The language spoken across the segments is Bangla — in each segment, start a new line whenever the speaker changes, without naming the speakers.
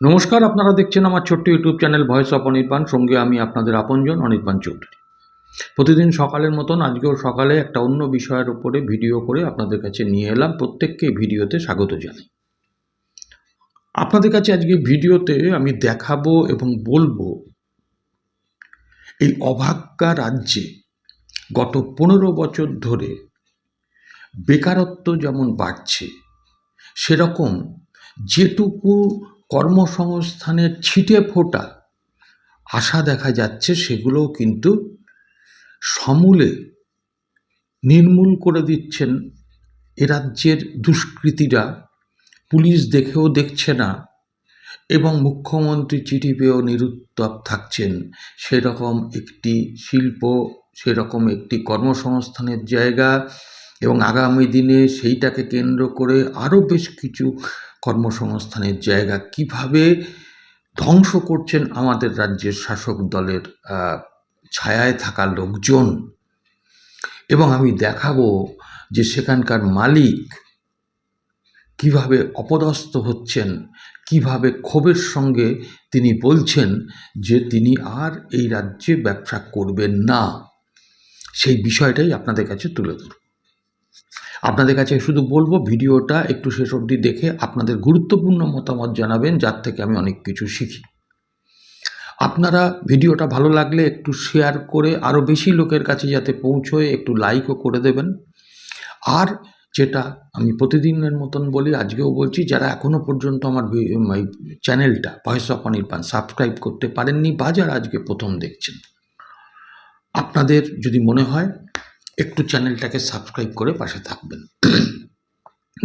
নমস্কার, আপনারা দেখছেন আমার ছোট্ট YouTube channel voice of Anirban. সঙ্গে আমি আপনাদের আপনজন, অনির্বাণ চৌধুরী। প্রতিদিন সকালের মতন, আজকেও সকালে একটা অন্য বিষয়ের উপরে ভিডিও করে আপনাদের কাছে নিয়ে এলাম। প্রত্যেককে ভিডিওতে স্বাগত জানাই। আপনাদের কাছে আজকে ভিডিওতে আমি দেখাবো এবং বলব এই অভাগ্যা রাজ্যে গত পনেরো বছর ধরে বেকারত্ব যেমন বাড়ছে, সেরকম যেটুকু কর্মসংস্থানের ছিটে ফোটা আশা দেখা যাচ্ছে সেগুলোও কিন্তু সমূলে নির্মূল করে দিচ্ছেন এ রাজ্যের দুষ্কৃতীরা। পুলিশ দেখেও দেখছে না এবং মুখ্যমন্ত্রী চিঠি পেয়েও নিরুত্তর থাকছেন। সেরকম একটি শিল্প, সেরকম একটি কর্মসংস্থানের জায়গা এবং আগামী দিনে সেইটাকে কেন্দ্র করে আরও বেশ কিছু কর্মসংস্থানের জায়গা কীভাবে ধ্বংস করছেন আমাদের রাজ্যের শাসক দলের ছায়ায় থাকা লোকজন? এবং আমি দেখাবো যে সেখানকার মালিক কীভাবে অপদস্থ হচ্ছেন, কীভাবে ক্ষোভের সঙ্গে তিনি বলছেন যে তিনি আর এই রাজ্যে ব্যবসা করবেন না। সেই বিষয়টাই আপনাদের কাছে তুলে ধরব। আপনাদের কাছে শুধু বলব, ভিডিওটা একটু শেষ অবধি দেখে আপনাদের গুরুত্বপূর্ণ মতামত জানাবেন, যার থেকে আমি অনেক কিছু শিখি। আপনারা ভিডিওটা ভালো লাগলে একটু শেয়ার করে আরও বেশি লোকের কাছে যাতে পৌঁছয়, একটু লাইকও করে দেবেন। আর যেটা আমি প্রতিদিনের মতন বলি, আজকেও বলছি, যারা এখনও পর্যন্ত আমার চ্যানেলটা ভয়েস অফ অনির্বাণ সাবস্ক্রাইব করতে পারেননি বা যারা আজকে প্রথম দেখছেন, আপনাদের যদি মনে হয় একটু চ্যানেলটাকে সাবস্ক্রাইব করে পাশে থাকবেন।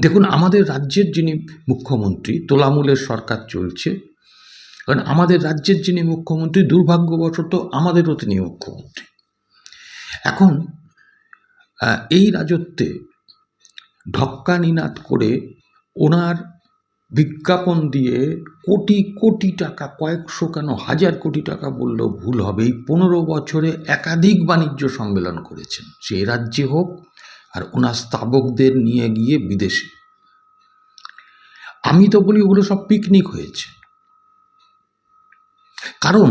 দেখুন, আমাদের রাজ্যের যিনি মুখ্যমন্ত্রী, তোলামূলের সরকার চলছে। কারণ আমাদের রাজ্যের যিনি মুখ্যমন্ত্রী, দুর্ভাগ্যবশত আমাদেরও তিনি মুখ্যমন্ত্রী। এখন এই রাজত্বে ঢক্কা নিনাদ করে ওনার বিজ্ঞাপন দিয়ে কোটি কোটি টাকা, কয়েকশো কেন হাজার কোটি টাকা বললেও ভুল হবে। এই পনেরো বছরে একাধিক বাণিজ্য সম্মেলন করেছেন। সে রাজ্যে হোক আর ওনার স্থাবকদের নিয়ে গিয়ে বিদেশে। আমি তো বলি ওগুলো সব পিকনিক হয়েছে। কারণ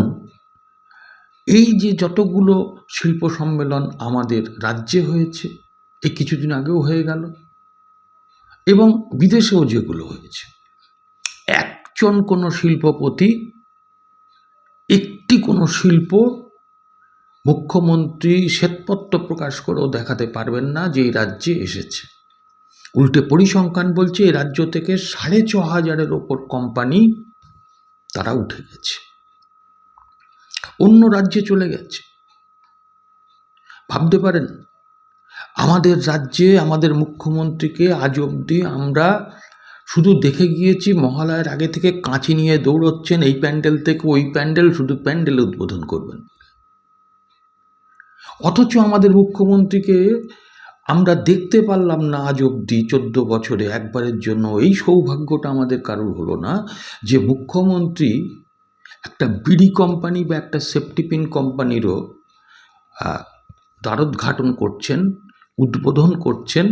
এই যে যতগুলো শিল্প সম্মেলন আমাদের রাজ্যে হয়েছে এই কিছুদিন আগেও হয়ে গেল এবং বিদেশেও যেগুলো হয়েছে। একজন কোনো শিল্পপতি, একটি কোনো শিল্প মুখ্যমন্ত্রী শ্বেতপত্র প্রকাশ করেও দেখাতে পারবেন না যে এই রাজ্যে এসেছে। উল্টে পরিসংখ্যান বলছে, এই রাজ্য থেকে সাড়ে ছ হাজারের ওপর কোম্পানি তারা উঠে গেছে। অন্য রাজ্যে চলে গেছে। ভাবতে পারেন, আমাদের রাজ্যে আমাদের মুখ্যমন্ত্রীকে আজ অবধি আমরা শুধু দেখে গিয়েছি, মহালয়ের আগে থেকে কাঁচি নিয়ে দৌড়চ্ছেন, এই প্যান্ডেল থেকে ওই প্যান্ডেল, শুধু প্যান্ডেল উদ্বোধন করবেন। অথচ আমাদের মুখ্যমন্ত্রীকে আমরা দেখতে পারলাম না আজ অবধি, চোদ্দ বছরে। একবারের জন্য এই সৌভাগ্যটা আমাদের কারোর হলো না যে মুখ্যমন্ত্রী একটা বিড়ি কোম্পানি বা একটা সেফটিপিন কোম্পানিরও দ্বারোদ্ঘাটন করছেন, উদ্বোধন করছেন,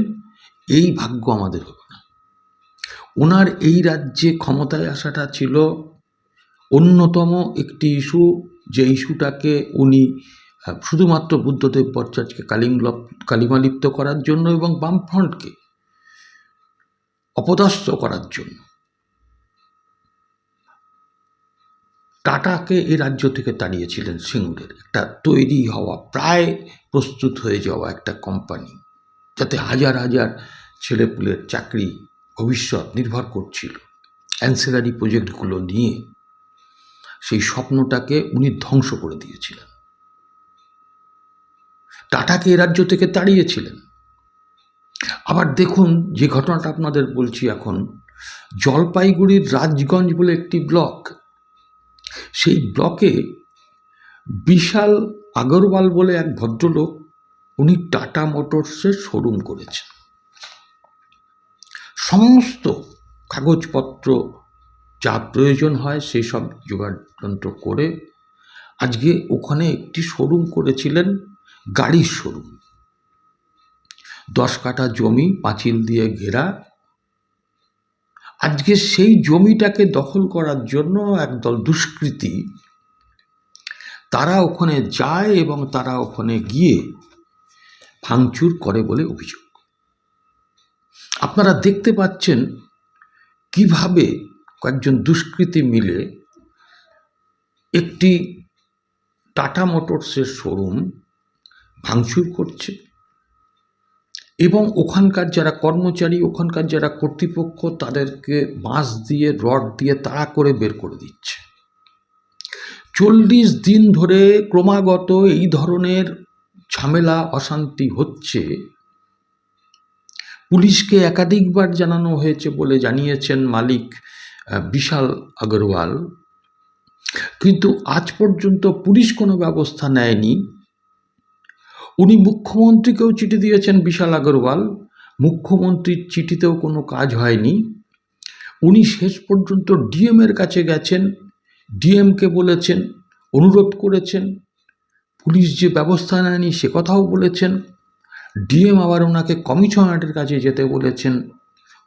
এই ভাগ্য আমাদের হলো। ওনার এই রাজ্যে ক্ষমতায় আসাটা ছিল অন্যতম একটি ইস্যু, যে ইস্যুটাকে উনি শুধুমাত্র বুদ্ধদেব ভট্টাচার্যকে কালিমলপ, কালিমালিপ্ত করার জন্য এবং বামফ্রন্টকে অপদস্থ করার জন্য। টাটাকে এ রাজ্য থেকে তাড়িয়েছিলেন সিঙ্গুরের। একটা তৈরি হওয়া, প্রায় প্রস্তুত হয়ে যাওয়া একটা কোম্পানি, যাতে হাজার হাজার ছেলেপুলের চাকরি ভবিষ্যৎ নির্ভর করছিল। অ্যান্সেলারি প্রজেক্টগুলো নিয়ে সেই স্বপ্নটাকে উনি ধ্বংস করে দিয়েছিলেন। টাটাকে এ রাজ্য থেকে তাড়িয়েছিলেন। আবার দেখুন, যে ঘটনাটা আপনাদের বলছি এখন, জলপাইগুড়ির রাজগঞ্জ বলে একটি ব্লক, সেই ব্লকে বিশাল আগরওয়াল বলে এক ভদ্রলোক, উনি টাটা মোটরসের শোরুম করেছেন। সমস্ত কাগজপত্র যা প্রয়োজন হয় সেই সব যোগাযন্ত্র করে আজকে ওখানে একটি শোরুম করেছিলেন গাড়ির শোরুম। দশ কাঠা জমি পাঁচিল দিয়ে ঘেরা। আজকে সেই জমিটাকে দখল করার জন্য একদল দুষ্কৃতী তারা ওখানে যায় এবং তারা ওখানে গিয়ে ভাঙচুর করে বলে অভিযোগ। আপনারা দেখতে পাচ্ছেন কীভাবে কয়েকজন দুষ্কৃতী মিলে একটি টাটা মোটরসের শোরুম ভাঙচুর করছে এবং ওখানকার যারা কর্মচারী, ওখানকার যারা কর্তৃপক্ষ তাদেরকে বাঁশ দিয়ে, রড দিয়ে তাড়া করে বের করে দিচ্ছে। চল্লিশ দিন ধরে ক্রমাগত এই ধরনের ঝামেলা, অশান্তি হচ্ছে। পুলিশকে একাধিকবার জানানো হয়েছে বলে জানিয়েছেন মালিক বিশাল আগরওয়াল। কিন্তু আজ পর্যন্ত পুলিশ কোনো ব্যবস্থা নেয়নি। উনি মুখ্যমন্ত্রীকেও চিঠি দিয়েছেন বিশাল আগরওয়াল। মুখ্যমন্ত্রীর চিঠিতেও কোনো কাজ হয়নি। উনি শেষ পর্যন্ত ডিএমের কাছে গেছেন ডিএমকে বলেছেন, অনুরোধ করেছেন, পুলিশ যে ব্যবস্থা নেয়নি সে কথাও বলেছেন। ডিএম আবার ওনাকে কমিশনারের কাছে যেতে বলেছেন।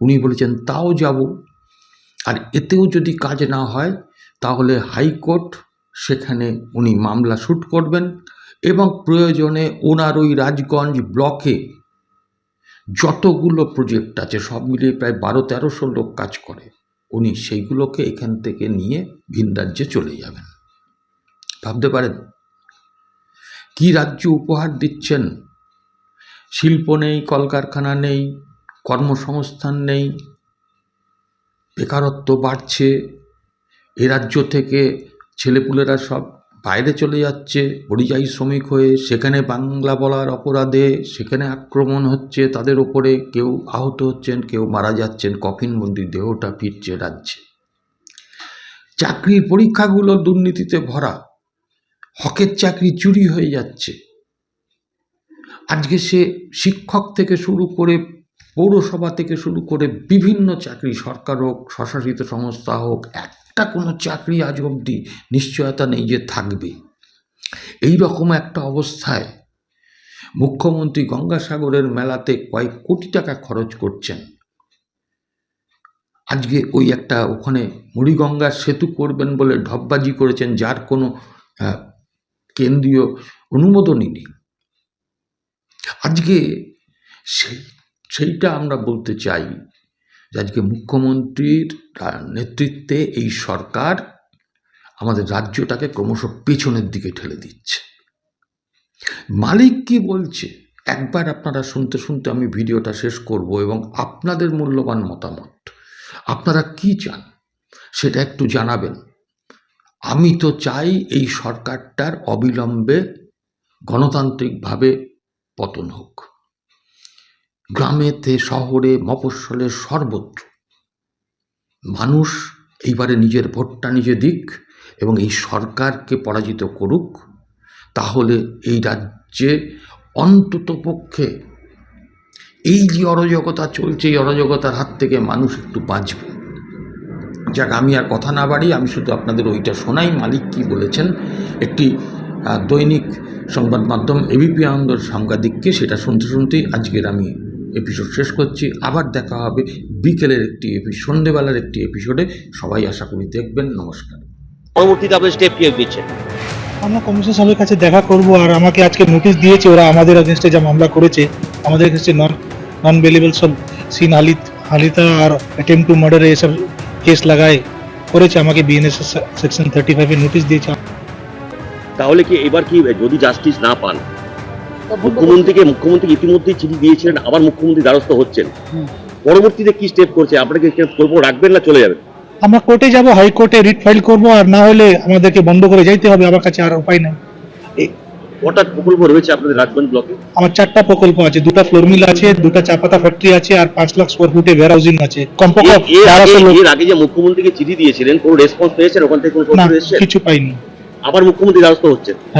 উনি বলেছেন, তাও যাব। আর এতেও যদি কাজ না হয়, তাহলে হাইকোর্ট সেখানে উনি মামলা শ্যুট করবেন এবং প্রয়োজনে ওনার ওই রাজগঞ্জ ব্লকে যতগুলো প্রজেক্ট আছে, সব মিলিয়ে প্রায় বারো, তেরোশো লোক কাজ করে। উনি সেইগুলোকে এখান থেকে নিয়ে ভিন রাজ্যে চলে যাবেন। ভাবতে পারেন, কি রাজ্য উপহার দিচ্ছেন? শিল্প নেই, কলকারখানা নেই, কর্মসংস্থান নেই, বেকারত্ব বাড়ছে, এ রাজ্য থেকে ছেলেপুলেরা সব বাইরে চলে যাচ্ছে, পরিযায়ী শ্রমিক হয়ে, সেখানে বাংলা বলার অপরাধে, সেখানে আক্রমণ হচ্ছে, তাদের ওপরে কেউ আহত হচ্ছেন, কেউ মারা যাচ্ছেন কফিনবন্দি দেহটা ফিরছে রাজ্যে। চাকরির পরীক্ষাগুলো দুর্নীতিতে ভরা, হকের চাকরি চুরি হয়ে যাচ্ছে। আজকে সে শিক্ষক থেকে শুরু করে পৌরসভা থেকে শুরু করে বিভিন্ন চাকরি, সরকার হোক, স্বশাসিত সংস্থা হোক, একটা কোনো চাকরি আজ অবধি নিশ্চয়তা নেই যে থাকবে। এই রকম একটা অবস্থায় মুখ্যমন্ত্রী গঙ্গাসাগরের মেলাতে কয়েক কোটি টাকা খরচ করছেন। আজকে ওই একটা ওখানে মুড়িগঙ্গার সেতু করবেন বলে ঢপবাজি করেছেন, যার কোনো কেন্দ্রীয় অনুমোদনই নেই। আজকে সেই, সেইটা আমরা বলতে চাই যে আজকে মুখ্যমন্ত্রীর নেতৃত্বে এই সরকার আমাদের রাজ্যটাকে ক্রমশ পেছনের দিকে ঠেলে দিচ্ছে। মালিক কি বলছে? একবার আপনারা শুনতে শুনতে আমি ভিডিওটা শেষ করব এবং আপনাদের মূল্যবান মতামত। আপনারা কি চান? সেটা একটু জানাবেন। আমি তো চাই এই সরকারটার অবিলম্বে গণতান্ত্রিকভাবে পতন হোক। গ্রামেতে, শহরে, মফস্বলে সর্বত্র মানুষ এইবারে নিজের ভোটটা নিজে দিক এবং এই সরকারকে পরাজিত করুক, তাহলে এই রাজ্যে অন্তত পক্ষে এই যে অরাজকতা চলছে, এই অরাজকতার হাত থেকে মানুষ একটু বাঁচবে। যাক, আমি আর কথা না বাড়ি আমি শুধু আপনাদের ওইটা শোনাই। মালিক কি বলেছেন? একটি দৈনিক সংবাদ মাধ্যম এবিপি আনন্দর সাংবাদিককে সেটা শুনতে শুনতেই আজকের আমি এপিসোড শেষ করছি। আবার দেখা হবে বিকেলের একটি এপিসোড সন্ধেবেলার একটি এপিসোডে সবাই আশা করি দেখবেন। নমস্কার।
পরবর্তীতে আপনার স্টেপ কি দিচ্ছেন
আমরা কমিশন সাহেবের কাছে দেখা করব আর আমাকে আজকে নোটিশ দিয়েছে ওরা আমাদের এগেনস্টে যা মামলা করেছে আমাদের এগেনস্টে নন নন বেলেবল সব সিন হালিত হালিতা আর অ্যাটেম্প টু মার্ডারে এসব কেস লাগায় করেছে। আমাকে বিএনএস সেকশন থার্টি ফাইভে নোটিশ দিয়েছে।
তাহলে কি এবার কি যদি জাস্টিস না পান? মুখ্যমন্ত্রীকে মুখ্যমন্ত্রী ইতিমধ্যেই চিঠি দিয়েছিলেন আবার মুখ্যমন্ত্রী দ্বারস্থ হচ্ছেন। পরবর্তীতে কি স্টেপ করছে? আপনাকে করব? রাখবেন না চলে যাবেন?
আমরা কোর্টে যাব হাইকোর্টে রিট ফাইল করব আর না হলে আমাদেরকে বন্ধ করে যাইতে হবে আমার কাছে আর উপায় নেই।
কটা প্রকল্প রয়েছে আপনাদের রাজগঞ্জ ব্লকে?
আমার চারটা প্রকল্প আছে দুটা ফ্লোর মিল আছে দুটা চা পাতা ফ্যাক্টরি আছে আর পাঁচ লাখ স্কোয়ার ফুটে ওয়্যার হাউজিং আছে। কমপক্ষে
এর- আগে যে মুখ্যমন্ত্রীকে চিঠি দিয়েছিলেন কোনো রেসপন্স পেয়েছেন? ওখান থেকে কোনো
কিছু পাইনি।
আবার মুখ্যমন্ত্রী দ্বারস্থ হচ্ছেন।
হ্যাঁ।